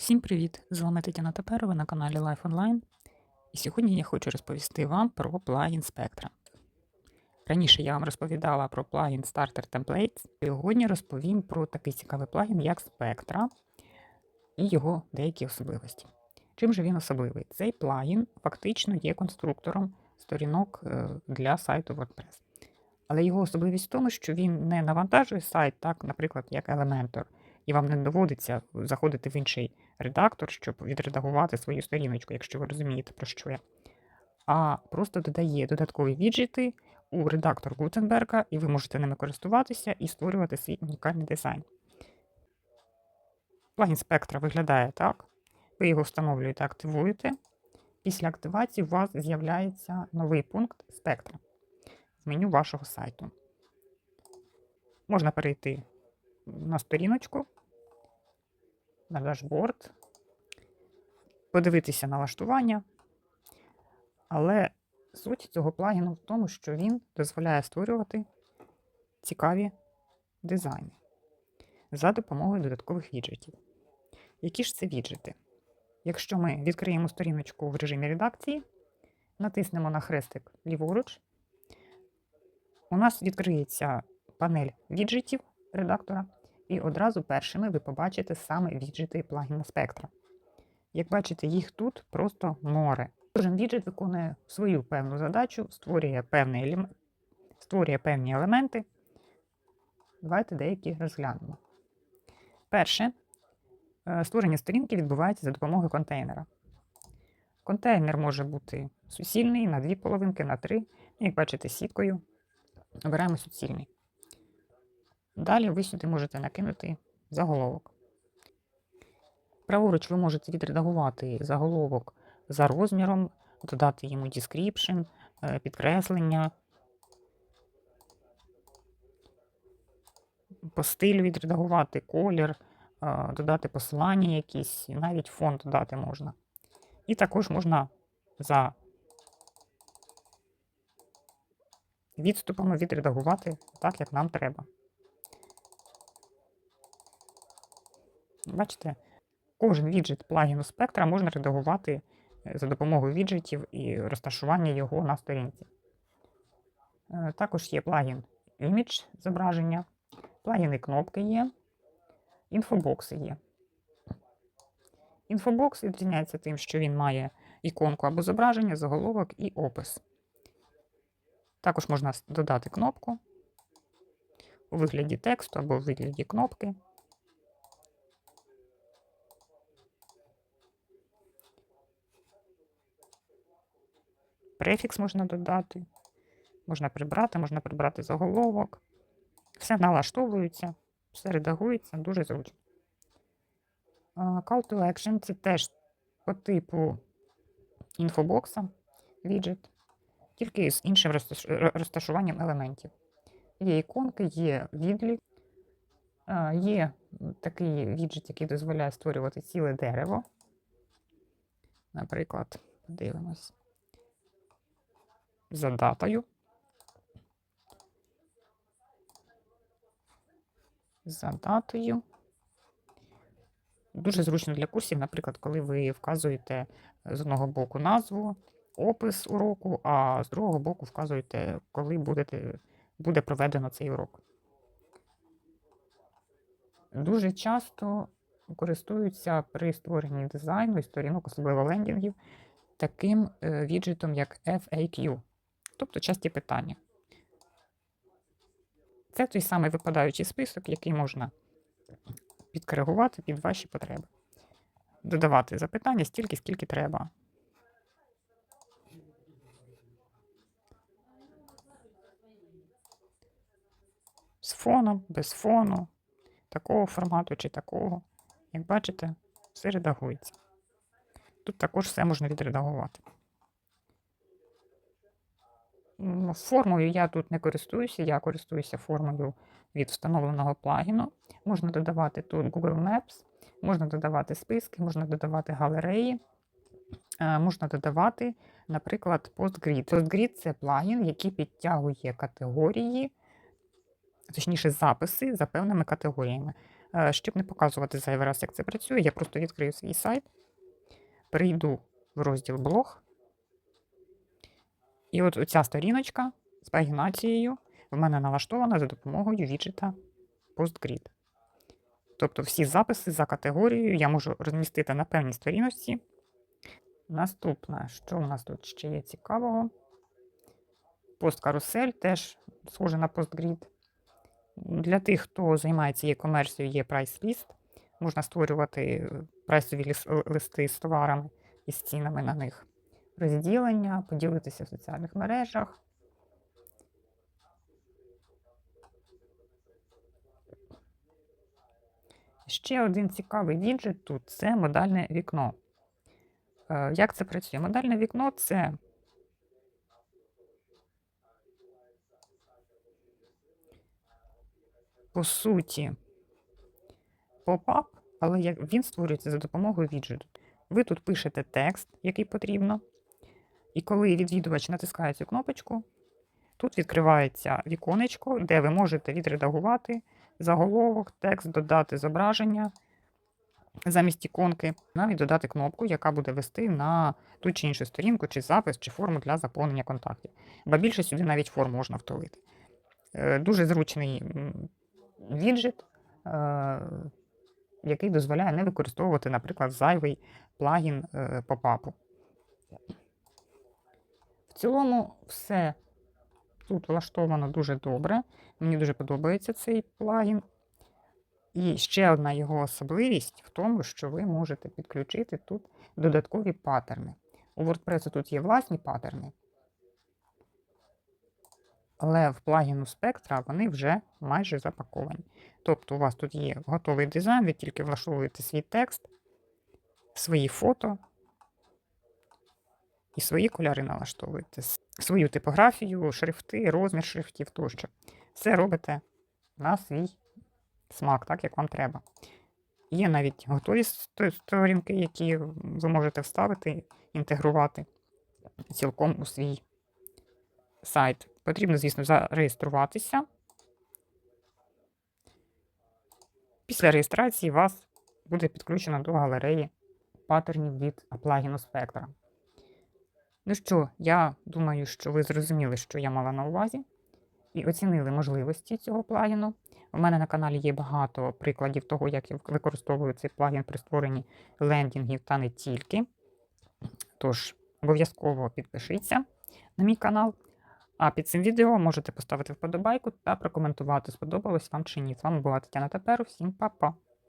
Всім привіт! З вами Тетяна Таперова на каналі Life Online. І сьогодні я хочу розповісти вам про плагін Spectra. Раніше я вам розповідала про плагін Starter Templates. Сьогодні розповім про такий цікавий плагін, як Spectra і його деякі особливості. Чим же він особливий? Цей плагін фактично є конструктором сторінок е, для сайту WordPress. Але його особливість в тому, що він не навантажує сайт, так, наприклад, як Elementor, і вам не доводиться заходити в інший редактор, щоб відредагувати свою сторіночку, якщо ви розумієте, про що я. А просто додає додаткові віджити у редактор Гутенберга, і ви можете ними користуватися і створювати свій унікальний дизайн. Плагін Spectra виглядає так. Ви його встановлюєте, активуєте. Після активації у вас з'являється новий пункт Spectra в меню вашого сайту. Можна перейти на сторіночку, на дашборд, подивитися налаштування. Але суть цього плагіну в тому, що він дозволяє створювати цікаві дизайни за допомогою додаткових віджитів. Які ж це віджити? Якщо ми відкриємо сторіночку в режимі редакції, натиснемо на хрестик ліворуч, у нас відкриється панель віджитів редактора, і одразу першими ви побачите саме віджити плагіна Spectra. Як бачите, їх тут просто море. Кожен віджит виконує свою певну задачу, створює, певний елем... створює певні елементи. Давайте деякі розглянемо. Перше, е, створення сторінки відбувається за допомогою контейнера. Контейнер може бути суцільний на дві половинки, на три. Як бачите, сіткою. Обираємо суцільний. Далі ви сюди можете накинути заголовок. Праворуч ви можете відредагувати заголовок за розміром, додати йому description, е, підкреслення, по стилю відредагувати колір, е, додати посилання якісь, навіть фон додати можна. І також можна за відступами відредагувати так, як нам треба. Бачите, кожен віджит плагіну спектра можна редагувати е, за допомогою віджитів і розташування його на сторінці. Е, також є плагін Image зображення, плагіни кнопки є, інфобокси є. Інфобокс відрізняється тим, що він має іконку або зображення, заголовок і опис. Також можна додати кнопку у вигляді тексту або у вигляді кнопки. Префікс можна додати, можна прибрати, можна прибрати заголовок. Все налаштовується, все редагується, дуже зручно. Call to Action це теж по типу інфобокса, віджит, тільки з іншим розташуванням елементів. Є іконки, є відлік, є такий віджит, який дозволяє створювати ціле дерево. Наприклад, подивимось за датою. За датою. Дуже зручно для курсів, наприклад, коли ви вказуєте з одного боку назву, опис уроку, а з другого боку вказуєте, коли будете, буде проведено цей урок. Дуже часто користуються при створенні дизайну і сторінок, особливо лендінгів, таким е, віджитом, як FAQ тобто часті питання. Це той самий випадаючий список, який можна підкоригувати під ваші потреби. Додавати запитання стільки, скільки треба. З фоном, без фону, такого формату чи такого. Як бачите, все редагується. Тут також все можна відредагувати. Формою я тут не користуюся, я користуюся формою від встановленого плагіну. Можна додавати тут Google Maps, можна додавати списки, можна додавати галереї, е, можна додавати, наприклад, PostGrid. PostGrid це плагін, який підтягує категорії, точніше, записи за певними категоріями. Е, Щоб не показувати зайвий раз, як це працює, я просто відкрию свій сайт, перейду в розділ блог. І от ця сторіночка з пагінацією в мене налаштована за допомогою віджита PostGrid. Тобто всі записи за категорією я можу розмістити на певній сторіночці. Наступне, що у нас тут ще є цікавого? Посткарусель теж схоже на PostGrid. Для тих, хто займається e-комерцією, є прайс-ліст. Можна створювати прайсові листи з товарами і з цінами на них. Розділення, поділитися в соціальних мережах. Ще один цікавий віджит тут це модальне вікно. Е, Як це працює? Модальне вікно це по суті поп-ап, але він створюється за допомогою віджиту. Ви тут пишете текст, який потрібно, і коли відвідувач натискає цю кнопочку, тут відкривається віконечко, де ви можете відредагувати заголовок, текст, додати зображення замість іконки, навіть додати кнопку, яка буде вести на ту чи іншу сторінку, чи запис, чи форму для заповнення контактів. Ба більше сюди навіть форму можна втулити. Е, Дуже зручний віджит, е, який дозволяє не використовувати, наприклад, зайвий плагін е, попапу. Цілому, все тут влаштовано дуже добре. Мені дуже подобається цей плагін. І ще одна його особливість в тому, що ви можете підключити тут додаткові паттерни. У WordPress тут є власні паттерни, але в плагіну Spectra вони вже майже запаковані. Тобто у вас тут є готовий дизайн, ви тільки влаштовуєте свій текст, свої фото і свої кольори налаштовуєте, свою типографію, шрифти, розмір шрифтів тощо. Все робите на свій смак, так як вам треба. Є навіть готові сторінки, які ви можете вставити, інтегрувати цілком у свій сайт. Потрібно, звісно, зареєструватися. Після реєстрації вас буде підключено до галереї паттернів від плагіну Spectra. Ну що, я думаю, що ви зрозуміли, що я мала на увазі, і оцінили можливості цього плагіну. У мене на каналі є багато прикладів того, як я використовую цей плагін при створенні лендінгів та не тільки. Тож, обов'язково підпишіться на мій канал. А під цим відео можете поставити вподобайку та прокоментувати, сподобалось вам чи ні. З вами була Тетяна Теперу. Всім па-па!